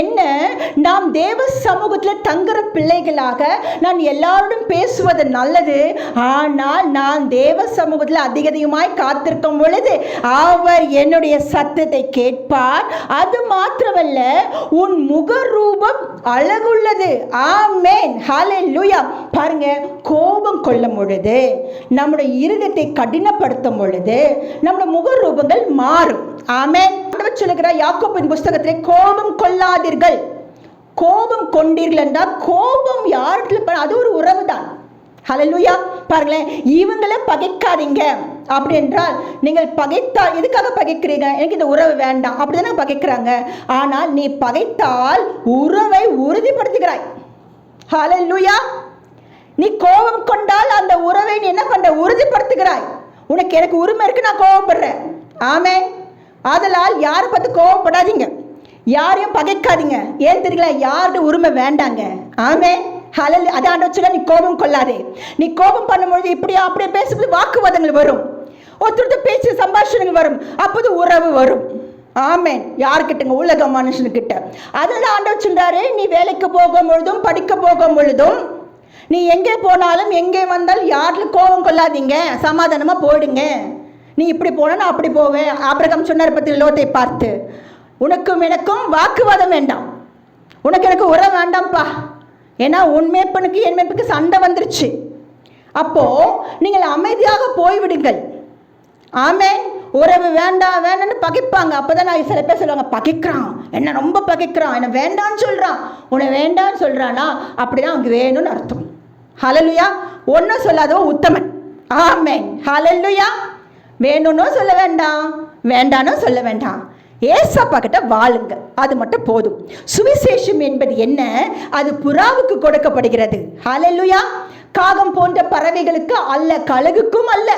என்ன? நாம் தேவ சமூகத்தில் தங்குற பிள்ளைகளாக நான் எல்லாரோடும் பேசுவது நல்லது. ஆனால் நான் தேவ சமூகத்தில் அதிக அதிகமாய் காத்திருக்கும் பொழுது அவர் என்னுடைய சத்தத்தை கேட்பார். அது மாத்திரமல்ல உன் முகரூபம் அழகுள்ளது. ஆமேன். ஹalleluya. பாருங்க கோபம் கொள்ளும் பொழுது நம்முடைய இருதயத்தை கடினப்படுத்தும் பொழுது நம்முடைய முகரூபங்கள் மாறும். ஆமேன். சொல்லுகிற சொல்லுகிறார் யாக்கோபின் புஸ்தகத்திலே கோபம் கொள்ளாதீர்கள். கோபம் கொண்டீர்கள் என்றால் கோபம் யாருக்கு ப- அது ஒரு உறவு தான் ஹலலுயா பாருங்களேன் இவங்கள பகைக்காதீங்க. அப்படி என்றால் நீங்கள் பகைத்தால் எதுக்காக பகைக்கிறீங்க? எனக்கு இந்த உறவு வேண்டாம். அப்படிதானே பகைக்கிறாங்க. ஆனால் நீ பகைத்தால் உறவை உறுதிப்படுத்துகிறாய். ஹலலுயா நீ கோபம் கொண்டால் அந்த உறவை நீ என்ன பண்ற உறுதிப்படுத்துகிறாய். உனக்கு எனக்கு உரிமை இருக்கு நான் கோபப்படுறேன். ஆமே ஆதலால் யாரை பார்த்து கோவப்படாதீங்க. யாரையும் பகைக்காதீங்க. ஏன் தெரியல யாருடைய உரிமை வேண்டாங்க. ஆமே ஹலல் அதான் சொல்ல நீ கோபம் கொள்ளாதே. நீ கோபம் பண்ணும்பொழுது இப்படியா அப்படியே பேசும்போது வாக்குவாதங்கள் வரும். ஒருத்தருத்த பேச்சு சம்பாஷணங்கள் வரும். அப்போது உறவு வரும். ஆமேன். யார்கிட்டங்க? உலக மனுஷனுக்கிட்ட அதனால ஆண்டவர் சொல்றாரு நீ வேலைக்கு போகும் பொழுதும் படிக்க போகும் பொழுதும் நீ எங்கே போனாலும் எங்கே வந்தாலும் யாரிலும் கோபம் கொள்ளாதீங்க. சமாதானமாக போயிடுங்க. நீ இப்படி போனால் நான் அப்படி போவேன். ஆபிரகம் சொன்னார் பத்தி லோத்தை பார்த்து. உனக்கும் எனக்கும் வாக்குவாதம் வேண்டாம். உனக்கு எனக்கு உறவு வேண்டாம்ப்பா. ஏன்னா உன் மேற்பனுக்கு என் மேற்பனுக்கு சண்டை வந்துருச்சு. அப்போ நீங்கள் அமைதியாக போய்விடுங்கள். ஆமே உறவு வேண்டாம் வேணும்னு பகைப்பாங்க. அப்போதான் நான் சில பேர் சொல்லுவாங்க பகைக்கிறான். என்ன ரொம்ப பகைக்கிறான். என்னை வேண்டான்னு சொல்கிறான் உன்னை வேண்டான்னு சொல்கிறானா அப்படிதான் அவனுக்கு வேணும்னு அர்த்தம். ஹலலுயா ஒன்றும் சொல்லாதவன் உத்தமன். ஆமே ஹலல்லுயா வேணும்னு சொல்ல வேண்டாம் வேண்டானும் சொல்ல வேண்டாம். ஏசப்பா கிட்ட வாழுங்க அது மட்டும் போதும். சுவிசேஷம் என்பது என்ன? அது புறாவுக்கு கொடுக்கப்படுகிறது. ஹalleluya காகம் போன்ற பறவைகளுக்கு அல்ல கழுகுக்கும் அல்ல.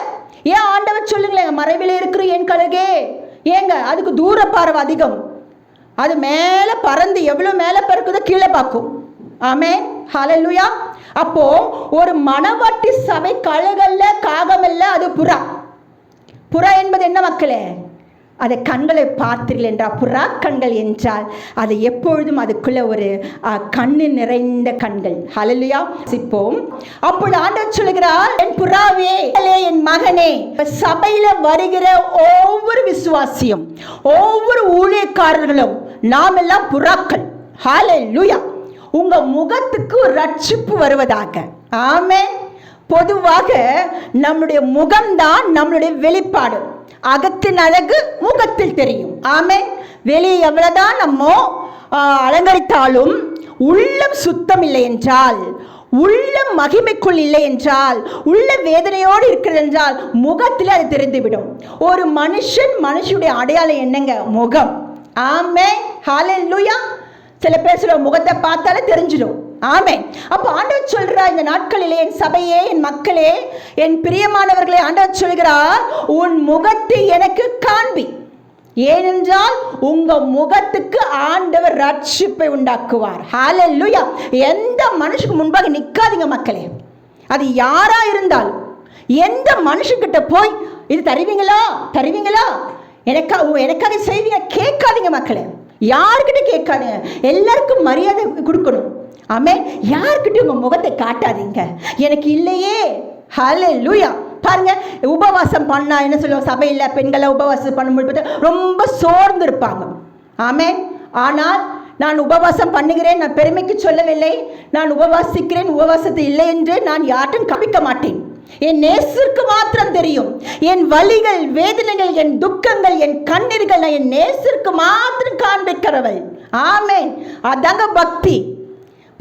ஏன் ஆண்டவர் சொல்லுங்களேன் மறைவில் இருக்கிற என் கழுகே. ஏங்க அதுக்கு தூர பார்வை அதிகம். அது மேலே பறந்து எவ்வளோ மேலே பறக்குதோ கீழே பார்க்கும். ஆமே ஹலல்லுயா அப்போ ஒரு மணவாட்டி சபை கழுகல்ல காகமல்ல அது புறா. புறா என்பது என்ன மக்களே? அதை கண்களை பார்த்தீர்கள் என்றால் புறா கண்கள் என்றால் அது எப்பொழுதும் அதுக்குள்ள ஒரு கண்ணு நிறைந்த கண்கள். ஹலலியா சிப்போம் அப்பொழுது ஆண்டவர் சொல்லுகிறார் என் புறாவே என் மகனே. சபையில வருகிற ஒவ்வொரு விசுவாசியும் ஒவ்வொரு ஊழியக்காரர்களும் நாம் எல்லாம் புறாக்கள். ஹலலுயா உங்க முகத்துக்கு ஒரு ரட்சிப்பு வருவதாக. ஆமென் பொதுவாக நம்முடைய முகம்தான் நம்மளுடைய வெளிப்பாடு. அகத்தின் அழகு முகத்தில் தெரியும். ஆமே வெளியே எவ்வளவுதான் நம்ம அலங்கரித்தாலும் உள்ளம் சுத்தம் இல்லை என்றால் உள்ளம் மகிமைக்குள் இல்லை என்றால் உள்ள வேதனையோடு இருக்கிறது என்றால் முகத்தில் அது தெரிந்துவிடும். ஒரு மனுஷன் மனுஷனுடைய அடையாளம் என்னங்க? முகம். ஆமே ஹalleluya. சில பேர் சொல்ல முகத்தை பார்த்தாலே தெரிஞ்சிடும். ஆமே அப்போ ஆண்டவர் சொல்றா இந்த நாட்களிலே என் சபையே என் மக்களே என் பிரியமானவர்களே ஆண்டவர் சொல்கிறார் உன் முகத்தை எனக்கு காண்பி. ஏனென்றால் உங்க முகத்துக்கு ஆண்டவர் ரட்சிப்பை உண்டாக்குவார். ஹாலல்லுயா எந்த மனுஷனுக்கு முன்பாக நிற்காதீங்க மக்களே. அது யாரா இருந்தாலும் எந்த மனுஷங்கிட்ட போய் இது தருவீங்களா? தருவீங்களா? எனக்கா எனக்காக செய்வீங்க? கேட்காதீங்க மக்களே. யாருக்கிட்ட கேட்காதீங்க? எல்லாருக்கும் மரியாதை கொடுக்கணும். ஆமே யார்கிட்ட உங்கள் முகத்தை காட்டாதீங்க. எனக்கு இல்லையே. ஹலே லூயா பாருங்க உபவாசம் பண்ணா என்ன சொல்லுவாங்க? சபையில் பெண்களை உபவாசம் பண்ணும்போது ரொம்ப சோர்ந்து இருப்பாங்க ஆமே ஆனால் நான் உபவாசம் பண்ணுகிறேன் நான் பெருமைக்கு சொல்லவில்லை. நான் உபவாசிக்கிறேன் உபவாசத்தை இல்லை என்று நான் யார்ட்டும் கவிக்க மாட்டேன். என் நேசருக்கு மாத்திரம் தெரியும். என் வலிகள் வேதனைகள் என் துக்கங்கள் என் கண்ணீர்கள் நான் என் நேசருக்கு மாத்திரம் காண்பிக்கிறவள். ஆமே அதாங்க பக்தி.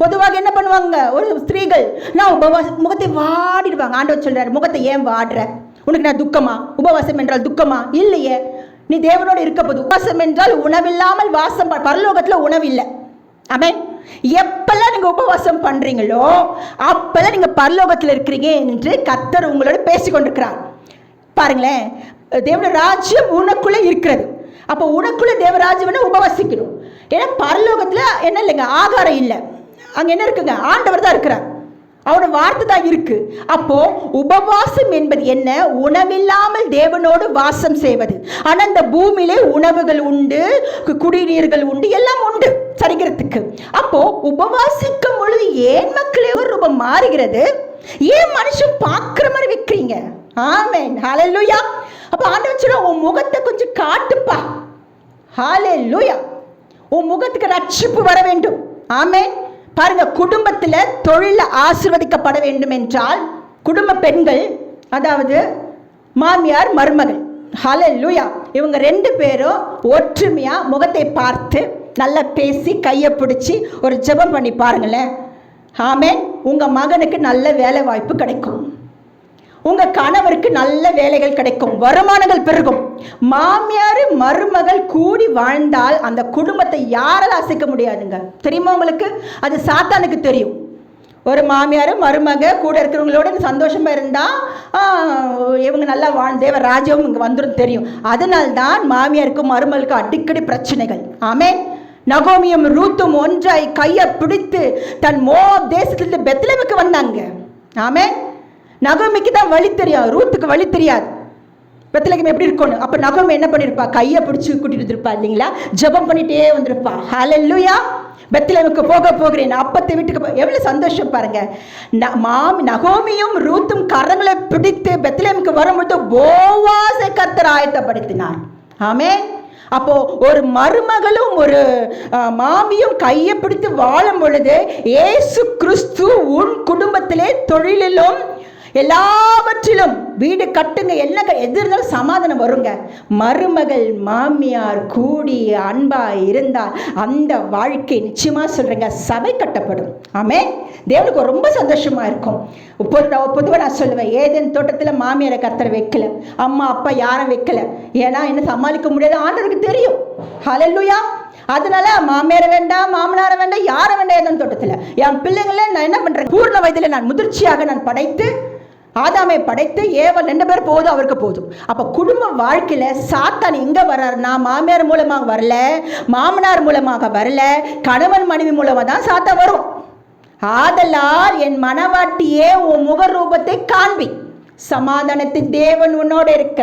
பொதுவாக என்ன பண்ணுவாங்க? ஒரு ஸ்திரீகள் நான் உபவாச முகத்தை வாடிடுவாங்க. ஆண்டவர் சொல்றாரு முகத்தை ஏன் வாடுற? உனக்கு நான் துக்கமா? உபவாசம் என்றால் துக்கமா? இல்லையே. நீ தேவனோடு இருக்க போது உபவாசம் என்றால் உணவில்லாமல் வாசம் ப- பரலோகத்துல உணவு இல்லை. ஆமென் எப்பெல்லாம் நீங்க உபவாசம் பண்றீங்களோ அப்பெல்லாம் நீங்க பரலோகத்தில் இருக்கிறீங்க என்று கத்தர் உங்களோட பேசிக்கொண்டிருக்கிறார் பாருங்களேன் தேவனோட ராஜ்யம் உனக்குள்ளே இருக்கிறது. அப்போ உனக்குள்ள தேவராஜ்யம்னு உபவாசிக்கணும். ஏன்னா பரலோகத்தில் என்ன இல்லைங்க? ஆகாரம் இல்லை. அங்கே என்ன இருக்குங்க? ஆண்டவர் தான் இருக்கிறார். அவரோட வார்த்தை தான் இருக்கு. அப்போ உபவாசம் என்பது என்ன? உணவில்லாமல் தேவனோடு வாசம் செய்வது. ஆனால் இந்த பூமியிலே உணவுகள் உண்டு குடிநீர்கள் உண்டு எல்லாம் உண்டு சரிக்கிறதுக்கு. அப்போ உபவாசிக்கும் பொழுது ஏன் மக்களே ஒரு ரூபம் மாறுகிறது? ஏன் மனுஷன் பார்க்குற மாதிரி வைக்கிறீங்க? ஆமென். லூயா அப்போ ஆண்டவர் சொல்ல உன் முகத்தை கொஞ்சம் காட்டுப்பா ஹalleluya. உன் முகத்துக்கு ரட்சிப்பு வர வேண்டும். ஆமேன். பாருங்க குடும்பத்தில் தொழிலில் ஆசிர்வதிக்கப்பட வேண்டும் என்றால் குடும்ப பெண்கள் அதாவது மாமியார் மருமகள் ஹalleluya இவங்க ரெண்டு பேரும் ஒற்றுமையா முகத்தை பார்த்து நல்லா பேசி கையை பிடிச்சி ஒரு ஜெபம் பண்ணி பாருங்களேன். ஆமே உங்க மகனுக்கு நல்ல வேலை வாய்ப்பு கிடைக்கும். உங்க கணவருக்கு நல்ல வேலைகள் கிடைக்கும் வருமானங்கள் பெருகும். மாமியார் மருமகள் கூடி வாழ்ந்தால் அந்த குடும்பத்தை யாரால் அசைக்க முடியாதுங்க. தெரியுமா உங்களுக்கு? அது சாத்தானுக்கு தெரியும். ஒரு மாமியார் மருமக கூட இருக்கிறவங்களோட சந்தோஷமா இருந்தா இவங்க நல்லா வாழ் தேவ ராஜ்யம் இங்கே வந்துடும் தெரியும். அதனால்தான் மாமியாருக்கும் மருமகளுக்கும் அடிக்கடி பிரச்சனைகள். ஆமே நகோமியும் ரூத்தும் ஒன்றாய் கையை பிடித்து தன் மோ தேசத்திலிருந்து பெத்லமுக்கு வந்தாங்க. ஆமே நகோமிக்கு தான் வழி தெரியும். ரூத்துக்கு வழி தெரியாது. பெத்தலகம் எப்படி இருக்கணும்? அப்ப நகம் என்ன பண்ணிருப்பா? கையை பிடிச்சி கூட்டிட்டு வந்திருப்பா இல்லைங்களா? ஜெபம் பண்ணிட்டே வந்திருப்பா. ஹலல்லுயா பெத்லகமுக்கு போக போகிறேன். அப்பத்தை வீட்டுக்கு போ- எவ்வளவு சந்தோஷம் பாருங்க. ந- மாமி நகோமியும் ரூத்தும் கரங்களை பிடித்து பெத்லகமுக்கு வரும்போது போவாசை கத்தர் ஆயத்தப்படுத்தினார். ஆமே அப்போ ஒரு மருமகளும் ஒரு மாமியும் கையை பிடித்து வாழும் பொழுது ஏசு கிறிஸ்து உன் குடும்பத்திலே தொழிலிலும் எல்லாவற்றிலும் வீடு கட்டுங்க. என்ன க- எது இருந்தாலும் சமாதானம் வருங்க. மருமகள் மாமியார் கூடி அன்பா இருந்தால் அந்த வாழ்க்கை நிச்சயமா சொல்றேங்க சபை கட்டப்படும். ஆமே தேவனுக்கு ரொம்ப சந்தோஷமா இருக்கும். பொதுவாக நான் சொல்லுவேன் ஏதேன் தோட்டத்தில் மாமியாரை கத்தரை வைக்கல அம்மா அப்பா யாரும் வைக்கல? ஏன்னா என்ன சமாளிக்க முடியாது ஆண்டவருக்கு தெரியும். ஹலல்லுயா அதனால மாமியார வேண்டாம் மாமனார வேண்டாம் யாரை வேண்டாம் ஏதேன் தோட்டத்தில். என் பிள்ளைங்கள நான் என்ன பண்றேன்? பூர்ண வயதில் நான் முதிர்ச்சியாக நான் படைத்து ஆதாமை படைத்து ஏவல் ரெண்டு பேர் போதும் அவருக்கு போதும். அப்போ குடும்ப வாழ்க்கையில் சாத்தான் எங்கே வர்றாருன்னா மாமியார் மூலமாக வரல மாமனார் மூலமாக வரல கணவன் மனைவி மூலமாக தான் சாத்தான் வரும். ஆதலால் என் மனவாட்டியே உன் முகரூபத்தை காண்பி. சமாதானத்தின் தேவன் உன்னோடு இருக்கிறார்.